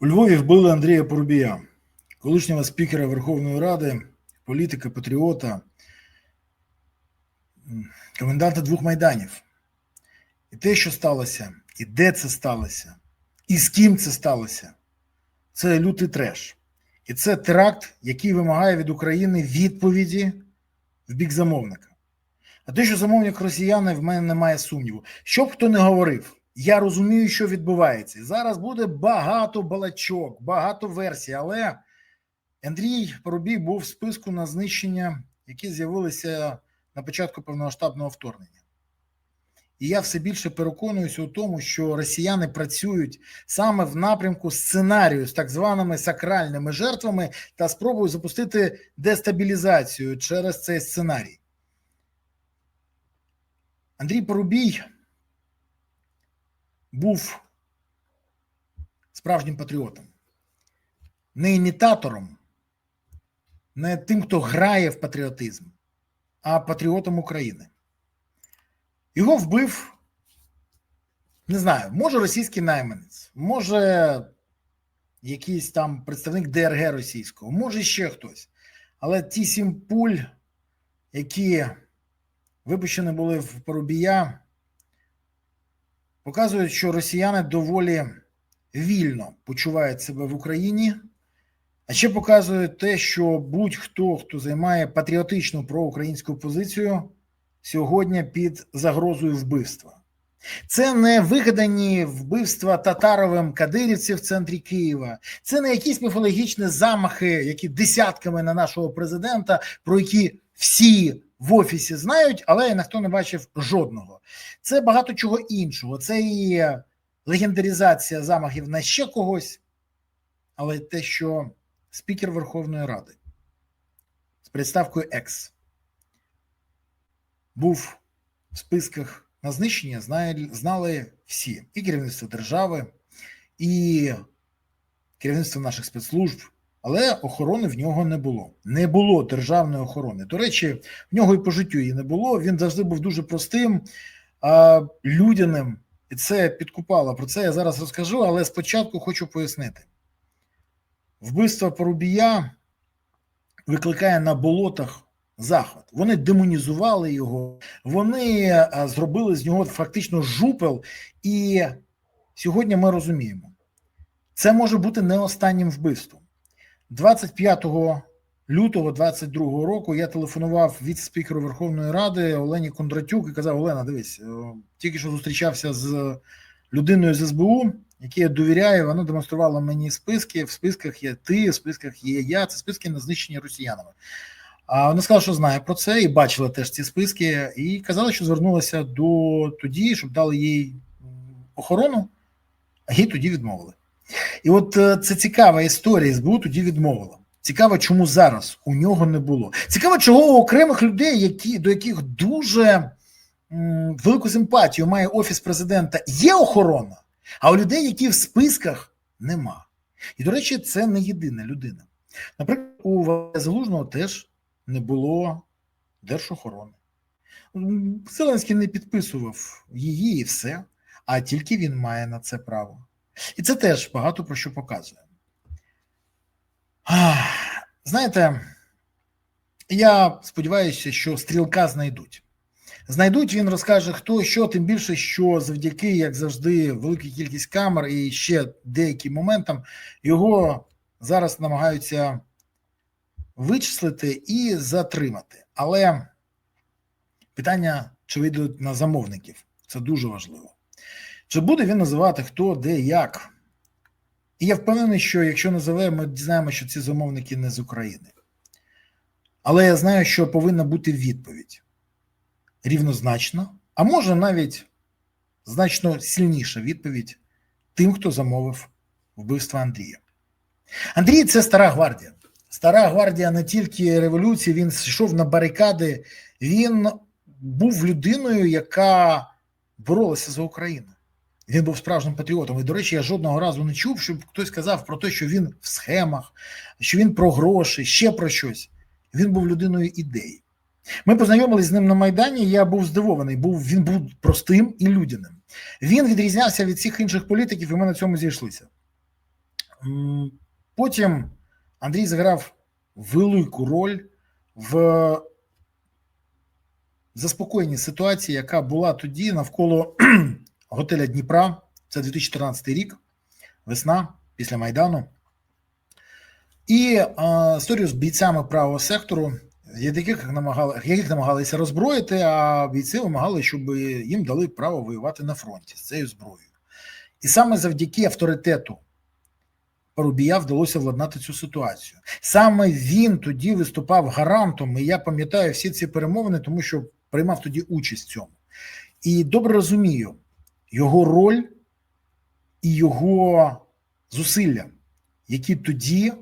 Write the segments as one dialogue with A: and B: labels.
A: У Львові вбили Андрія Порубія, колишнього спікера Верховної Ради, політика, патріота, коменданта двох майданів. І те, що сталося, і де це сталося, і з ким це сталося, це лютий треш. І це теракт, який вимагає від України відповіді в бік замовника. А те, що замовник росіяни, в мене немає сумніву. Що б хто не говорив, я розумію, що відбувається. Зараз буде багато балачок, багато версій, але Андрій Поробій був в списку на знищення, які з'явилися на початку повномасштабного вторгнення. І я все більше переконуюся у тому, що росіяни працюють саме в напрямку сценарію з так званими сакральними жертвами та спробують запустити дестабілізацію через цей сценарій. Андрій Порубій був справжнім патріотом, не імітатором, не тим, хто грає в патріотизм, а патріотом України. Його вбив, не знаю, може російський найманець, може якийсь там представник ДРГ російського, може ще хтось. Але ті сім пуль, які випущені були в Порубія, показують, що росіяни доволі вільно почувають себе в Україні, а ще показують те, що будь-хто, хто займає патріотичну проукраїнську позицію, сьогодні під загрозою вбивства. Це не вигадані вбивства татаровим кадирівців в центрі Києва, це не якісь міфологічні замахи, які десятками на нашого президента, про які всі в офісі знають, але ніхто не бачив жодного. Це багато чого іншого. Це і легендаризація замахів на ще когось, але те, що спікер Верховної Ради з приставкою Екс був в списках на знищення, знали всі: і керівництво держави, і керівництво наших спецслужб. Але охорони в нього не було. Не було державної охорони. До речі, в нього і по життю її не було. Він завжди був дуже простим, людяним, і це підкупало. Про це я зараз розкажу, але спочатку хочу пояснити: вбивство Порубія викликає на болотах захват. Вони демонізували його, вони зробили з нього фактично жупел. І сьогодні ми розуміємо, це може бути не останнім вбивством. 25 лютого 22 року я телефонував від спікеру Верховної Ради Олені Кондратюк і казав: Олена, дивись, е, тільки що зустрічався з людиною з СБУ, якій я довіряю. Вона демонструвала мені списки. В списках є ти, в списках є я. Це списки на знищення росіянами. А вона сказала, що знає про це і бачила теж ці списки, і казала, що звернулася до тоді, щоб дали їй охорону, а їй тоді відмовили. І от е, це цікава історія. СБУ тоді відмовила. Цікаво, чому зараз у нього не було. Цікаво, чого у окремих людей, які до яких дуже м, велику симпатію має офіс президента, є охорона, а у людей, які в списках, нема. І, до речі, це не єдина людина. Наприклад, у Валерія Залужного теж не було держохорони. Зеленський не підписував її і все, а тільки він має на це право. І це теж багато про що показує. Знаєте, я сподіваюся, що стрілка знайдуть. Знайдуть, він розкаже, хто що, тим більше, що завдяки, як завжди, великій кількість камер і ще деяким моментам його зараз намагаються вичислити і затримати. Але питання, чи вийдуть на замовників, це дуже важливо. Чи буде він називати хто, де, як? І я впевнений, що якщо називе, ми дізнаємося, що ці замовники не з України. Але я знаю, що повинна бути відповідь рівнозначна, а може навіть значно сильніша відповідь тим, хто замовив вбивство Андрія. Андрій це стара гвардія. Стара гвардія не тільки революції, він йшов на барикади, він був людиною, яка боролася за Україну. Він був справжнім патріотом. І, до речі, я жодного разу не чув, щоб хтось сказав про те, що він в схемах, що він про гроші, ще про щось. Він був людиною ідеї. Ми познайомились з ним на Майдані. Я був здивований. Був, Він був простим і людяним. Він відрізнявся від всіх інших політиків, і ми на цьому зійшлися. Потім Андрій зіграв велику роль в заспокоєнні ситуації, яка була тоді навколо готеля Дніпра. Це 2014 рік, весна після Майдану. І історію з бійцями правого сектору, яких, намагали, яких намагалися роззброїти, а бійці вимагали, щоб їм дали право воювати на фронті з цією зброєю. І саме завдяки авторитету Парубія вдалося владнати цю ситуацію. Саме він тоді виступав гарантом, і я пам'ятаю всі ці перемовини, тому що приймав тоді участь в цьому. І добре розумію його роль і його зусилля, які тоді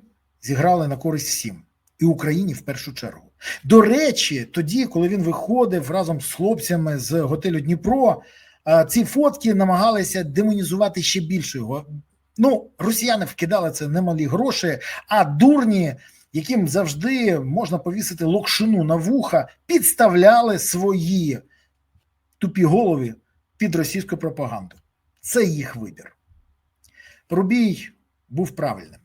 A: зіграли на користь всім, і Україні в першу чергу. До речі, тоді, коли він виходив разом з хлопцями з готелю Дніпро, ці фотки намагалися демонізувати ще більше його. Ну, росіяни вкидали це немалі гроші, а дурні, яким завжди можна повісити локшину на вуха, підставляли свої тупі голови під російську пропаганду. Це їх вибір. Пробій був правильним.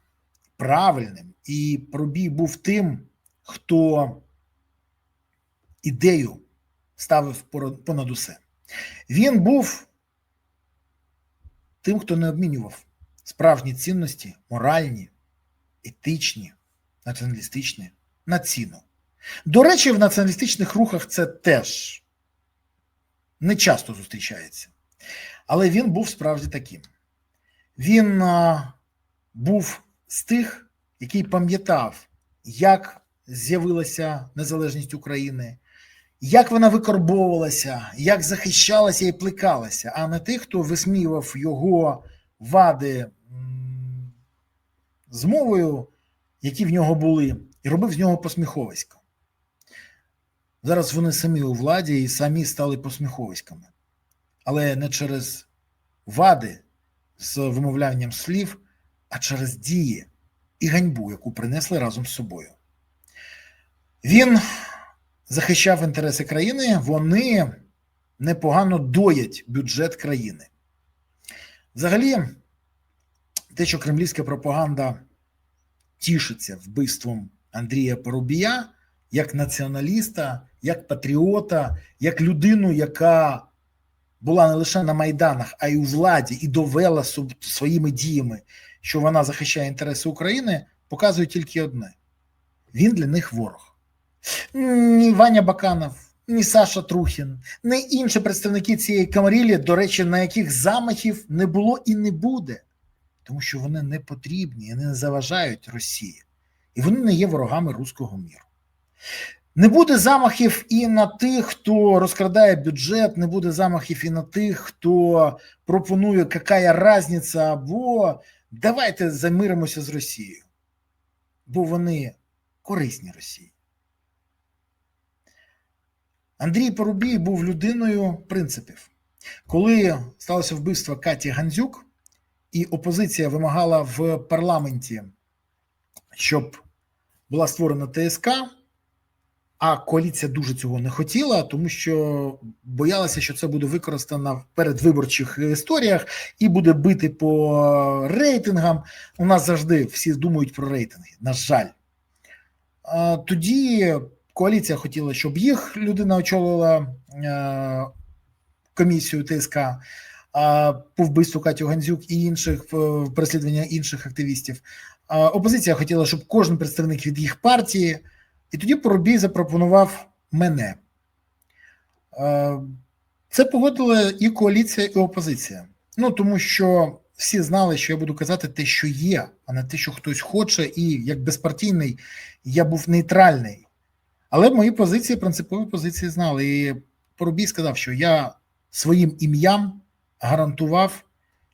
A: Правильним. І Пробій був тим, хто ідею ставив понад усе. Він був тим, хто не обмінював справжні цінності, моральні, етичні, націоналістичні на ціну. До речі, в націоналістичних рухах це теж не часто зустрічається. Але він був справді таким. Він був з тих, який пам'ятав, як з'явилася незалежність України, як вона викорбовувалася, як захищалася і плекалася, а не тих, хто висміював його вади з мовою, які в нього були, і робив з нього посміховисько. Зараз вони самі у владі і самі стали посміховиськами. Але не через вади з вимовлянням слів, а через дії і ганьбу, яку принесли разом з собою. Він захищав інтереси країни, вони непогано доять бюджет країни. Взагалі, те, що кремлівська пропаганда тішиться вбивством Андрія Порубія як націоналіста, як патріота, як людину, яка була не лише на майданах, а й у владі, і довела своїми діями, що вона захищає інтереси України, показує тільки одне: він для них ворог. Ні Ваня Баканов, ні Саша Трухін, ні інші представники цієї камарілі, до речі, на яких замахів не було і не буде, тому що вони не потрібні і не заважають Росії, і вони не є ворогами руського міру. Не буде замахів і на тих, хто розкрадає бюджет, не буде замахів і на тих, хто пропонує, яка різниця, або давайте замиримося з Росією, бо вони корисні Росії. Андрій Порубій був людиною принципів. Коли сталося вбивство Каті Гандзюк, і опозиція вимагала в парламенті, щоб була створена ТСК, а коаліція дуже цього не хотіла, тому що боялася, що це буде використано в передвиборчих історіях і буде бити по рейтингам. У нас завжди всі думають про рейтинги. На жаль, тоді коаліція хотіла, щоб їх людина очолила е, комісію ТСК по вбивству Катю Гандзюк і інших переслідування інших активістів. Опозиція хотіла, щоб кожен представник від їх партії, і тоді Поробій запропонував мене. Це погодила і коаліція, і опозиція. Ну тому що всі знали, що я буду казати те, що є, а не те, що хтось хоче, і як безпартійний я був нейтральний. Але мої позиції, принципові позиції знали. І Поробій сказав, що я своїм ім'ям гарантував,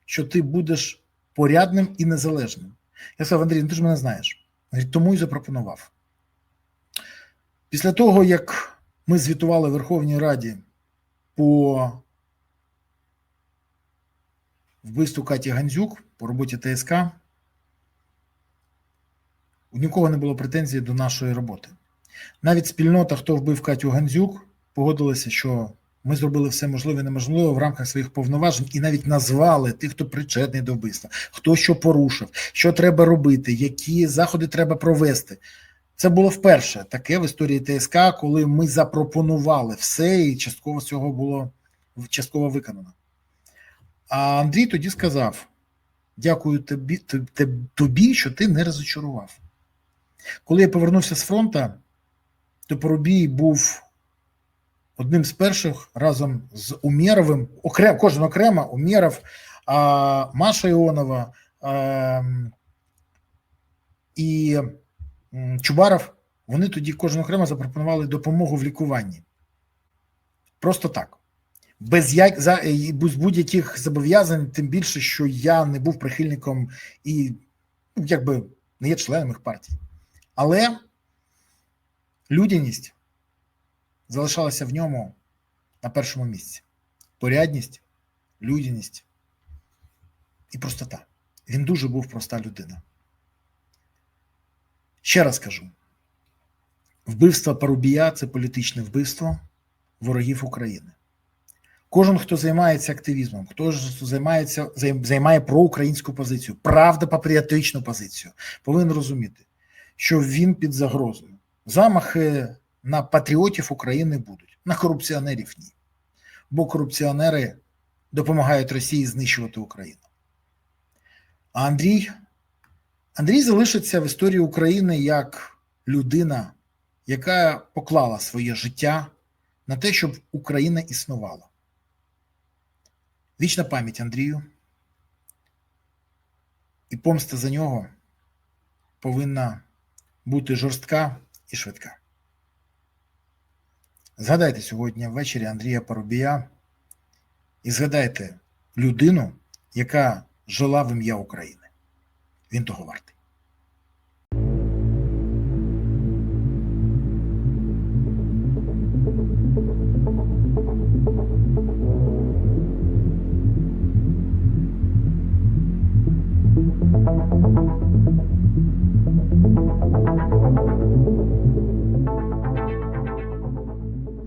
A: що ти будеш порядним і незалежним. Я сказав, Андрій, ну ти ж мене знаєш. Тому і запропонував. Після того, як ми звітували Верховній Раді по вбивству Каті Гандзюк по роботі ТСК, у нікого не було претензій до нашої роботи. Навіть спільнота, хто вбив Катю Гандзюк, погодилася, що ми зробили все можливе і неможливе в рамках своїх повноважень і навіть назвали тих, хто причетний до вбивства, хто що порушив, що треба робити, які заходи треба провести. Це було вперше таке в історії ТСК, коли ми запропонували все, і частково цього було частково виконано. А Андрій тоді сказав: дякую тобі, тобі, що ти не розочарував. Коли я повернувся з фронту, то Порубій був одним з перших разом з Умєровим, окрем, кожен окремо, Умєров, Маша Іонова а, і Чубаров, вони тоді кожен окремо запропонували допомогу в лікуванні. Просто так. Без як, за, без будь-яких зобов'язань, тим більше, що я не був прихильником і ну, якби не є членом їх партії. Але людяність залишалася в ньому на першому місці. Порядність, людяність і простота. Він дуже був проста людина. Ще раз кажу: вбивство Парубія це політичне вбивство ворогів України. Кожен, хто займається активізмом, хто ж займається, займає проукраїнську позицію, правда патріотичну позицію, повинен розуміти, що він під загрозою. Замахи на патріотів України будуть, на корупціонерів ні. Бо корупціонери допомагають Росії знищувати Україну. А Андрій Андрій залишиться в історії України як людина, яка поклала своє життя на те, щоб Україна існувала. Вічна пам'ять Андрію. І помста за нього повинна бути жорстка і швидка. Згадайте сьогодні ввечері Андрія Парубія і згадайте людину, яка жила в ім'я України. Він того вартий.